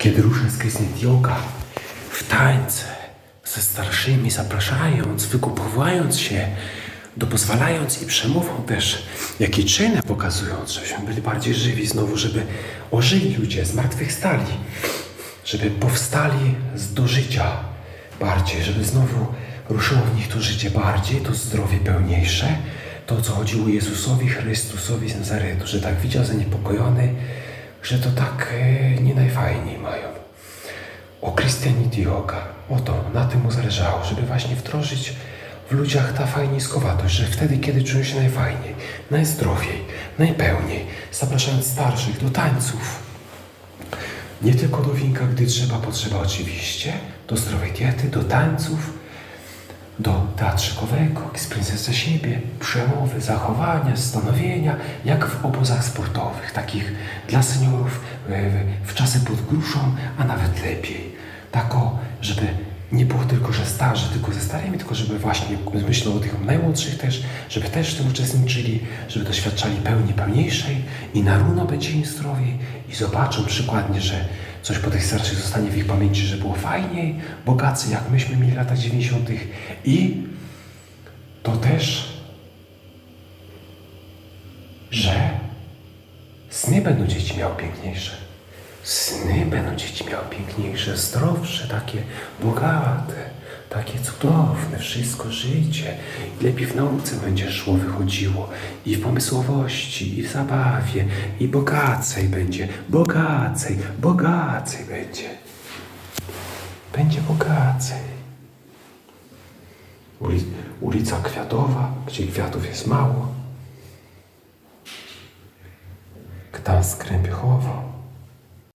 Kiedy ruszę z Krysnitioka w tańce ze starszymi, zapraszając, wykupowując się, dopozwalając i przemową też, jakie czyny pokazując, żebyśmy byli bardziej żywi znowu, żeby ożyli ludzie, zmartwychwstali, żeby powstali z do życia bardziej, żeby znowu ruszyło w nich to życie bardziej, to zdrowie pełniejsze, to co chodziło Jezusowi Chrystusowi z Nazaretu, że tak widział zaniepokojony, że to tak e, nie najfajniej. O Christianity Yoga, o to, na tym mu zależało, żeby właśnie wdrożyć w ludziach ta fajniskowatość, że wtedy, kiedy czują się najfajniej, najzdrowiej, najpełniej, zapraszając starszych do tańców, nie tylko do winka, gdy trzeba, potrzeba oczywiście, do zdrowej diety, do tańców, do teatrzykowego, eksperiencja za siebie, przemowy, zachowania, stanowienia, jak w obozach sportowych, takich dla seniorów e, w czasy pod gruszą, a nawet lepiej. Tako, żeby nie było tylko, starzy, tylko ze starymi, tylko żeby właśnie myślał o tych najmłodszych też, żeby też w tym uczestniczyli, żeby doświadczali pełni pełniejszej i na runo będzie im zdrowiej i zobaczą przykładnie, że coś po tych starszych zostanie w ich pamięci, że było fajniej, bogacy, jak myśmy mieli w latach 90. i to też, że sny będą dzieci miały piękniejsze. Sny będą dzieci miały piękniejsze, zdrowsze, takie bogate, takie cudowne, wszystko życie. I lepiej w nauce będzie szło, wychodziło. I w pomysłowości, i w zabawie, i bogacej będzie, bogacej, bogacej będzie. Będzie bogacej. Uli, ulica Kwiatowa, gdzie kwiatów jest mało. Gdańsk Krępychowo.